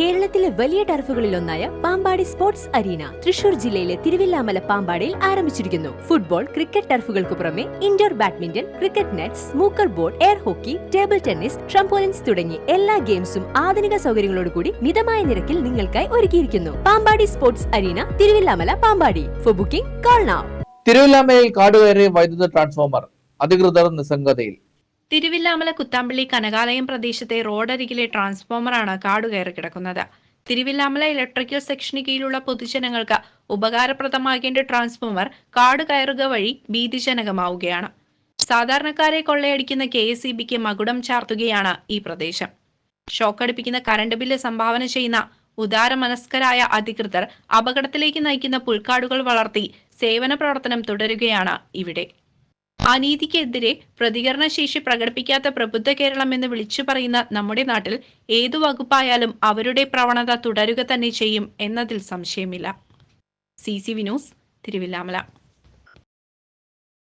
കേരളത്തിലെ വലിയ ടർഫുകളിലൊന്നായ പാമ്പാടി സ്പോർട്സ് അരീന. തൃശൂർ ജില്ലയിലെ തിരുവില്ലാമല പാമ്പാടിയിൽ ആരംഭിച്ചിരിക്കുന്നു. ഫുട്ബോൾ ക്രിക്കറ്റ് ടർഫുകൾക്ക് പുറമെ indoor badminton cricket nets മൂക്കർ board air hockey table tennis trampolines തുടങ്ങി എല്ലാ ഗെയിംസും ആധുനിക സൗകര്യങ്ങളോടുകൂടി മിതമായ നിരക്കിൽ നിങ്ങൾക്കായി ഒരുക്കിയിരിക്കുന്നു. Pampady sports arena Thiruvilwamala Pampady. For booking call തിരുവല്ലാമലയിൽ കാടുകയറി വൈദ്യുത ട്രാൻസ്ഫോമർ അധികൃതർ നിസ്സംഗതയിൽ. തിരുവില്ലാമല കുത്താമ്പള്ളി കനകാലയം പ്രദേശത്തെ റോഡരികിലെ ട്രാൻസ്ഫോമറാണ് കാടുകയറി കിടക്കുന്നത്. തിരുവില്ലാമല ഇലക്ട്രിക്കൽ സെക്ഷന് കീഴിലുള്ള പൊതുജനങ്ങൾക്ക് ഉപകാരപ്രദമാകേണ്ട ട്രാൻസ്ഫോമർ കാട് കയറുക വഴി ഭീതിജനകമാവുകയാണ്. സാധാരണക്കാരെ കൊള്ളയടിക്കുന്ന കെ എസ് ഇ ബിക്ക് മകുടം ചാർത്തുകയാണ് ഈ പ്രദേശം. ഷോക്കടിപ്പിക്കുന്ന കറണ്ട് ബില്ല് സംഭാവന ചെയ്യുന്ന ഉദാരമനസ്കരായ അധികൃതർ അപകടത്തിലേക്ക് നയിക്കുന്ന പുൽക്കാടുകൾ വളർത്തി സേവന പ്രവർത്തനം തുടരുകയാണ് ഇവിടെ. അനീതിക്കെതിരെ പ്രതികരണശേഷി പ്രകടിപ്പിക്കാത്ത പ്രബുദ്ധ കേരളം എന്ന് വിളിച്ചു പറയുന്ന നമ്മുടെ നാട്ടിൽ ഏതു വകുപ്പായാലും അവരുടെ പ്രവണത തുടരുക തന്നെ ചെയ്യും എന്നതിൽ സംശയമില്ല. C C Vinos Thiruvilwamala.